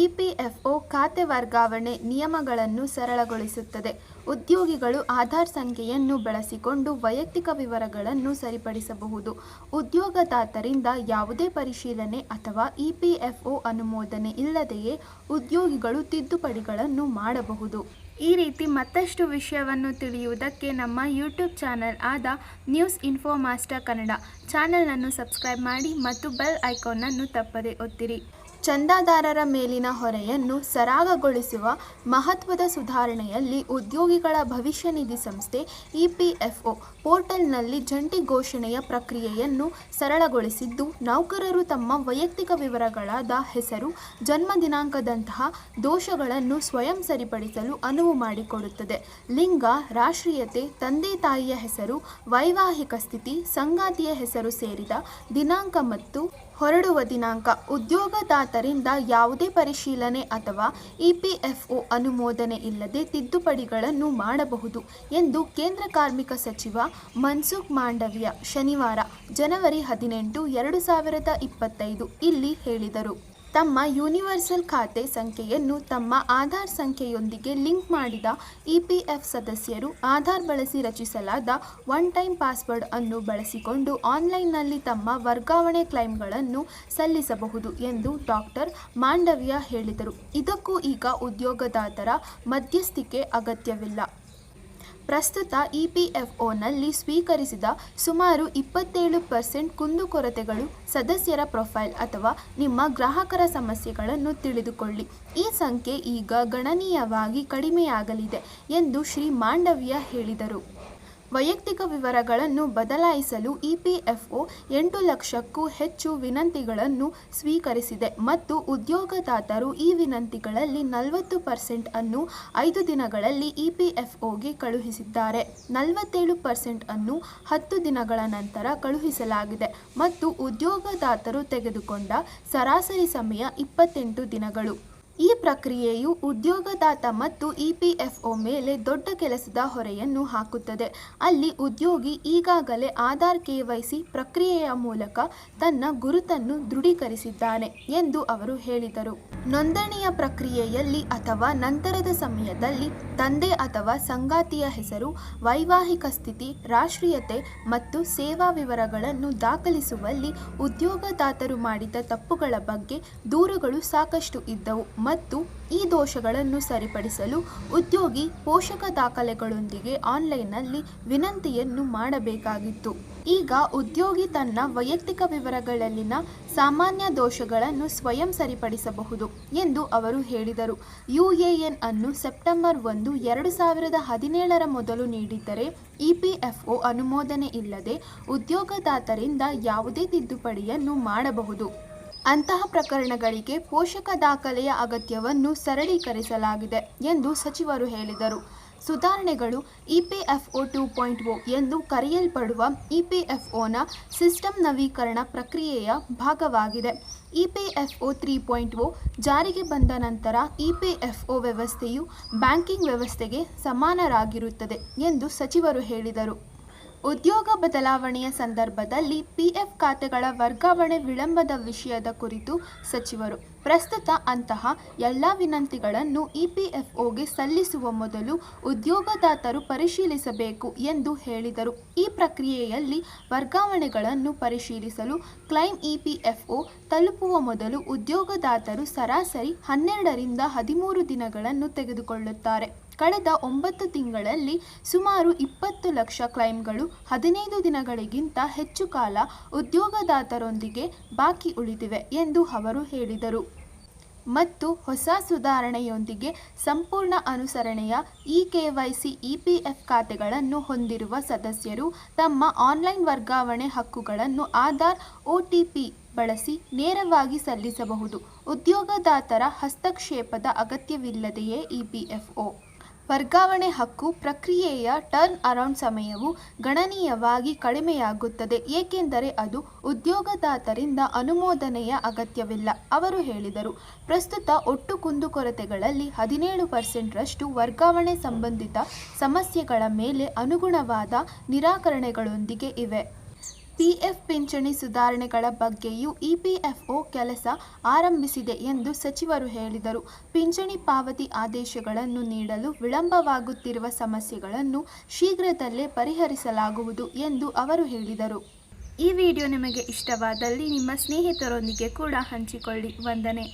EPFO ಖಾತೆ ವರ್ಗಾವಣೆ ನಿಯಮಗಳನ್ನು ಸರಳಗೊಳಿಸುತ್ತದೆ. ಉದ್ಯೋಗಿಗಳು ಆಧಾರ್ ಸಂಖ್ಯೆಯನ್ನು ಬಳಸಿಕೊಂಡು ವೈಯಕ್ತಿಕ ವಿವರಗಳನ್ನು ಸರಿಪಡಿಸಬಹುದು. ಉದ್ಯೋಗದಾತರಿಂದ ಯಾವುದೇ ಪರಿಶೀಲನೆ ಅಥವಾ ಇಪಿಎಫ್ಒ ಅನುಮೋದನೆ ಇಲ್ಲದೆಯೇ ಉದ್ಯೋಗಿಗಳು ತಿದ್ದುಪಡಿಗಳನ್ನು ಮಾಡಬಹುದು. ಈ ರೀತಿ ಮತ್ತಷ್ಟು ವಿಷಯವನ್ನು ತಿಳಿಯುವುದಕ್ಕೆ ನಮ್ಮ ಯೂಟ್ಯೂಬ್ ಚಾನಲ್ ಆದ ನ್ಯೂಸ್ ಇನ್ಫೋ ಮಾಸ್ಟರ್ ಕನ್ನಡ ಚಾನಲನ್ನು ಸಬ್ಸ್ಕ್ರೈಬ್ ಮಾಡಿ ಮತ್ತು ಬೆಲ್ ಐಕಾನನ್ನು ತಪ್ಪದೆ ಒತ್ತಿರಿ. ಚಂದಾದಾರರ ಮೇಲಿನ ಹೊರೆಯನ್ನು ಸರಾಗಗೊಳಿಸುವ ಮಹತ್ವದ ಸುಧಾರಣೆಯಲ್ಲಿ ಉದ್ಯೋಗಿಗಳ ಭವಿಷ್ಯ ನಿಧಿ ಸಂಸ್ಥೆ ಇಪಿಎಫ್ಒ ಪೋರ್ಟಲ್ನಲ್ಲಿ ಜಂಟಿ ಘೋಷಣೆಯ ಪ್ರಕ್ರಿಯೆಯನ್ನು ಸರಳಗೊಳಿಸಿದ್ದು, ನೌಕರರು ತಮ್ಮ ವೈಯಕ್ತಿಕ ವಿವರಗಳಾದ ಹೆಸರು, ಜನ್ಮ ದಿನಾಂಕದಂತಹ ದೋಷಗಳನ್ನು ಸ್ವಯಂ ಸರಿಪಡಿಸಲು ಅನುವು ಮಾಡಿಕೊಡುತ್ತದೆ. ಲಿಂಗ, ರಾಷ್ಟ್ರೀಯತೆ, ತಂದೆ ತಾಯಿಯ ಹೆಸರು, ವೈವಾಹಿಕ ಸ್ಥಿತಿ, ಸಂಗಾತಿಯ ಹೆಸರು ಸೇರಿದ ದಿನಾಂಕ ಮತ್ತು ಹೊರಡುವ ದಿನಾಂಕ ಉದ್ಯೋಗದಾತರಿಂದ ಯಾವುದೇ ಪರಿಶೀಲನೆ ಅಥವಾ ಇಪಿಎಫ್ಒ ಅನುಮೋದನೆ ಇಲ್ಲದೆ ತಿದ್ದುಪಡಿಗಳನ್ನು ಮಾಡಬಹುದು ಎಂದು ಕೇಂದ್ರ ಕಾರ್ಮಿಕ ಸಚಿವ ಮನ್ಸುಖ್ ಮಾಂಡವ್ಯ ಶನಿವಾರ ಜನವರಿ ಹದಿನೆಂಟು, ಎರಡು ಸಾವಿರದ ಇಪ್ಪತ್ತೈದು ಇಲ್ಲಿ ಹೇಳಿದರು. ತಮ್ಮ ಯೂನಿವರ್ಸಲ್ ಖಾತೆ ಸಂಖ್ಯೆಯನ್ನು ತಮ್ಮ ಆಧಾರ್ ಸಂಖ್ಯೆಯೊಂದಿಗೆ ಲಿಂಕ್ ಮಾಡಿದ ಇಪಿಎಫ್ ಸದಸ್ಯರು ಆಧಾರ್ ಬಳಸಿ ರಚಿಸಲಾದ ಒನ್ ಟೈಮ್ ಪಾಸ್ವರ್ಡ್ ಅನ್ನು ಬಳಸಿಕೊಂಡು ಆನ್ಲೈನ್ನಲ್ಲಿ ತಮ್ಮ ವರ್ಗಾವಣೆ ಕ್ಲೈಮ್ಗಳನ್ನು ಸಲ್ಲಿಸಬಹುದು ಎಂದು ಡಾಕ್ಟರ್ ಮಾಂಡವ್ಯ ಹೇಳಿದರು. ಇದಕ್ಕೂ ಈಗ ಉದ್ಯೋಗದಾತರ ಮಧ್ಯಸ್ಥಿಕೆ ಅಗತ್ಯವಿಲ್ಲ. ಪ್ರಸ್ತುತ ಇಪಿಎಫ್ಒನಲ್ಲಿ ಸ್ವೀಕರಿಸಿದ ಸುಮಾರು ಇಪ್ಪತ್ತೇಳು ಪರ್ಸೆಂಟ್ ಕುಂದುಕೊರತೆಗಳು ಸದಸ್ಯರ ಪ್ರೊಫೈಲ್ ಅಥವಾ ನಿಮ್ಮ ಗ್ರಾಹಕರ ಸಮಸ್ಯೆಗಳನ್ನು ತಿಳಿದುಕೊಳ್ಳಿ. ಈ ಸಂಖ್ಯೆ ಈಗ ಗಣನೀಯವಾಗಿ ಕಡಿಮೆಯಾಗಲಿದೆ ಎಂದು ಶ್ರೀ ಮಾಂಡವ್ಯ ಹೇಳಿದರು. ವೈಯಕ್ತಿಕ ವಿವರಗಳನ್ನು ಬದಲಾಯಿಸಲು ಇಪಿಎಫ್ಒ ಎಂಟು ಲಕ್ಷಕ್ಕೂ ಹೆಚ್ಚು ವಿನಂತಿಗಳನ್ನು ಸ್ವೀಕರಿಸಿದೆ ಮತ್ತು ಉದ್ಯೋಗದಾತರು ಈ ವಿನಂತಿಗಳಲ್ಲಿ ನಲವತ್ತು ಪರ್ಸೆಂಟ್ ಅನ್ನು ಐದು ದಿನಗಳಲ್ಲಿ ಇಪಿಎಫ್ಒಗೆ ಕಳುಹಿಸಿದ್ದಾರೆ. ನಲವತ್ತೇಳು ಪರ್ಸೆಂಟ್ ಅನ್ನು ಹತ್ತು ದಿನಗಳ ನಂತರ ಕಳುಹಿಸಲಾಗಿದೆ ಮತ್ತು ಉದ್ಯೋಗದಾತರು ತೆಗೆದುಕೊಂಡ ಸರಾಸರಿ ಸಮಯ ಇಪ್ಪತ್ತೆಂಟು ದಿನಗಳು. ಈ ಪ್ರಕ್ರಿಯೆಯು ಉದ್ಯೋಗದಾತ ಮತ್ತು ಇಪಿಎಫ್ಒ ಮೇಲೆ ದೊಡ್ಡ ಕೆಲಸದ ಹೊರೆಯನ್ನು ಹಾಕುತ್ತದೆ. ಅಲ್ಲಿ ಉದ್ಯೋಗಿ ಈಗಾಗಲೇ ಆಧಾರ್ ಕೆವೈಸಿ ಪ್ರಕ್ರಿಯೆಯ ಮೂಲಕ ತನ್ನ ಗುರುತನ್ನು ದೃಢೀಕರಿಸಿದ್ದಾನೆ ಎಂದು ಅವರು ಹೇಳಿದರು. ನೋಂದಣಿಯ ಪ್ರಕ್ರಿಯೆಯಲ್ಲಿ ಅಥವಾ ನಂತರದ ಸಮಯದಲ್ಲಿ ತಂದೆ ಅಥವಾ ಸಂಗಾತಿಯ ಹೆಸರು, ವೈವಾಹಿಕ ಸ್ಥಿತಿ, ರಾಷ್ಟ್ರೀಯತೆ ಮತ್ತು ಸೇವಾ ವಿವರಗಳನ್ನು ದಾಖಲಿಸುವಲ್ಲಿ ಉದ್ಯೋಗದಾತರು ಮಾಡಿದ ತಪ್ಪುಗಳ ಬಗ್ಗೆ ದೂರುಗಳು ಸಾಕಷ್ಟು ಇದ್ದವು ಮತ್ತು ಈ ದೋಷಗಳನ್ನು ಸರಿಪಡಿಸಲು ಉದ್ಯೋಗಿ ಪೋಷಕ ದಾಖಲೆಗಳೊಂದಿಗೆ ಆನ್ಲೈನ್ನಲ್ಲಿ ವಿನಂತಿಯನ್ನು ಮಾಡಬೇಕಾಗಿತ್ತು. ಈಗ ಉದ್ಯೋಗಿ ತನ್ನ ವೈಯಕ್ತಿಕ ವಿವರಗಳಲ್ಲಿನ ಸಾಮಾನ್ಯ ದೋಷಗಳನ್ನು ಸ್ವಯಂ ಸರಿಪಡಿಸಬಹುದು ಎಂದು ಅವರು ಹೇಳಿದರು. ಯುಎಎನ್ ಅನ್ನು ಸೆಪ್ಟೆಂಬರ್ ಒಂದು, ಎರಡು ಸಾವಿರದ ಹದಿನೇಳರ ಮೊದಲು ನೀಡಿದ್ದರೆ ಇಪಿಎಫ್ಒ ಅನುಮೋದನೆ ಇಲ್ಲದೆ ಉದ್ಯೋಗದಾತರಿಂದ ಯಾವುದೇ ತಿದ್ದುಪಡಿಯನ್ನು ಮಾಡಬಹುದು. ಅಂತಹ ಪ್ರಕರಣಗಳಿಗೆ ಪೋಷಕ ದಾಖಲೆಯ ಅಗತ್ಯವನ್ನು ಸರಳೀಕರಿಸಲಾಗಿದೆ ಎಂದು ಸಚಿವರು ಹೇಳಿದರು. ಸುಧಾರಣೆಗಳು ಇಪಿಎಫ್ಒ ಟೂ ಪಾಯಿಂಟ್ ಒ ಎಂದು ಕರೆಯಲ್ಪಡುವ ಇಪಿಎಫ್ಒನ ಸಿಸ್ಟಮ್ ನವೀಕರಣ ಪ್ರಕ್ರಿಯೆಯ ಭಾಗವಾಗಿದೆ. ಇಪಿಎಫ್ಒ ತ್ರೀ ಪಾಯಿಂಟ್ ಒ ಜಾರಿಗೆ ಬಂದ ನಂತರ ಇಪಿಎಫ್ಒ ವ್ಯವಸ್ಥೆಯು ಬ್ಯಾಂಕಿಂಗ್ ವ್ಯವಸ್ಥೆಗೆ ಸಮಾನರಾಗಿರುತ್ತದೆ ಎಂದು ಸಚಿವರು ಹೇಳಿದರು. ಉದ್ಯೋಗ ಬದಲಾವಣೆಯ ಸಂದರ್ಭದಲ್ಲಿ ಪಿಎಫ್ ಖಾತೆಗಳ ವರ್ಗಾವಣೆ ವಿಳಂಬದ ವಿಷಯದ ಕುರಿತು ಸಚಿವರು, ಪ್ರಸ್ತುತ ಅಂತಹ ಎಲ್ಲ ವಿನಂತಿಗಳನ್ನು ಇಪಿಎಫ್ಒಗೆ ಸಲ್ಲಿಸುವ ಮೊದಲು ಉದ್ಯೋಗದಾತರು ಪರಿಶೀಲಿಸಬೇಕು ಎಂದು ಹೇಳಿದರು. ಈ ಪ್ರಕ್ರಿಯೆಯಲ್ಲಿ ವರ್ಗಾವಣೆಗಳನ್ನು ಪರಿಶೀಲಿಸಲು ಕ್ಲೈಮ್ ಇಪಿಎಫ್ಒ ತಲುಪುವ ಮೊದಲು ಉದ್ಯೋಗದಾತರು ಸರಾಸರಿ ಹನ್ನೆರಡರಿಂದ ಹದಿಮೂರು ದಿನಗಳನ್ನು ತೆಗೆದುಕೊಳ್ಳುತ್ತಾರೆ. ಕಳೆದ ಒಂಬತ್ತು ತಿಂಗಳಲ್ಲಿ ಸುಮಾರು ಇಪ್ಪತ್ತು ಲಕ್ಷ ಕ್ಲೈಮ್ಗಳು ಹದಿನೈದು ದಿನಗಳಿಗಿಂತ ಹೆಚ್ಚು ಕಾಲ ಉದ್ಯೋಗದಾತರೊಂದಿಗೆ ಬಾಕಿ ಉಳಿದಿವೆ ಎಂದು ಅವರು ಹೇಳಿದರು. ಮತ್ತು ಹೊಸ ಸುಧಾರಣೆಯೊಂದಿಗೆ ಸಂಪೂರ್ಣ ಅನುಸರಣೆಯ ಇ ಕೆವೈಸಿ ಇಪಿಎಫ್ ಖಾತೆಗಳನ್ನು ಹೊಂದಿರುವ ಸದಸ್ಯರು ತಮ್ಮ ಆನ್ಲೈನ್ ವರ್ಗಾವಣೆ ಹಕ್ಕುಗಳನ್ನು ಆಧಾರ್ ಒಟಿಪಿ ಬಳಸಿ ನೇರವಾಗಿ ಸಲ್ಲಿಸಬಹುದು. ಉದ್ಯೋಗದಾತರ ಹಸ್ತಕ್ಷೇಪದ ಅಗತ್ಯವಿಲ್ಲದೆಯೇ ಇಪಿಎಫ್ಒ ವರ್ಗಾವಣೆ ಹಕ್ಕು ಪ್ರಕ್ರಿಯೆಯ ಟರ್ನ್ ಅರೌಂಡ್ ಸಮಯವು ಗಣನೀಯವಾಗಿ ಕಡಿಮೆಯಾಗುತ್ತದೆ, ಏಕೆಂದರೆ ಅದು ಉದ್ಯೋಗದಾತರಿಂದ ಅನುಮೋದನೆಯ ಅಗತ್ಯವಿಲ್ಲ, ಅವರು ಹೇಳಿದರು. ಪ್ರಸ್ತುತ ಒಟ್ಟು ಕುಂದುಕೊರತೆಗಳಲ್ಲಿ ಹದಿನೇಳು ಪರ್ಸೆಂಟ್ರಷ್ಟು ವರ್ಗಾವಣೆ ಸಂಬಂಧಿತ ಸಮಸ್ಯೆಗಳ ಮೇಲೆ ಅನುಗುಣವಾದ ನಿರಾಕರಣೆಗಳೊಂದಿಗೆ ಇವೆ. ಪಿಎಫ್ ಪಿಂಚಣಿ ಸುಧಾರಣೆಗಳ ಬಗ್ಗೆಯೂ ಇಪಿಎಫ್ಒ ಕೆಲಸ ಆರಂಭಿಸಿದೆ ಎಂದು ಸಚಿವರು ಹೇಳಿದರು. ಪಿಂಚಣಿ ಪಾವತಿ ಆದೇಶಗಳನ್ನು ನೀಡಲು ವಿಳಂಬವಾಗುತ್ತಿರುವ ಸಮಸ್ಯೆಗಳನ್ನು ಶೀಘ್ರದಲ್ಲೇ ಪರಿಹರಿಸಲಾಗುವುದು ಎಂದು ಅವರು ಹೇಳಿದರು. ಈ ವಿಡಿಯೋ ನಿಮಗೆ ಇಷ್ಟವಾದಲ್ಲಿ ನಿಮ್ಮ ಸ್ನೇಹಿತರೊಂದಿಗೆ ಕೂಡ ಹಂಚಿಕೊಳ್ಳಿ. ವಂದನೆ.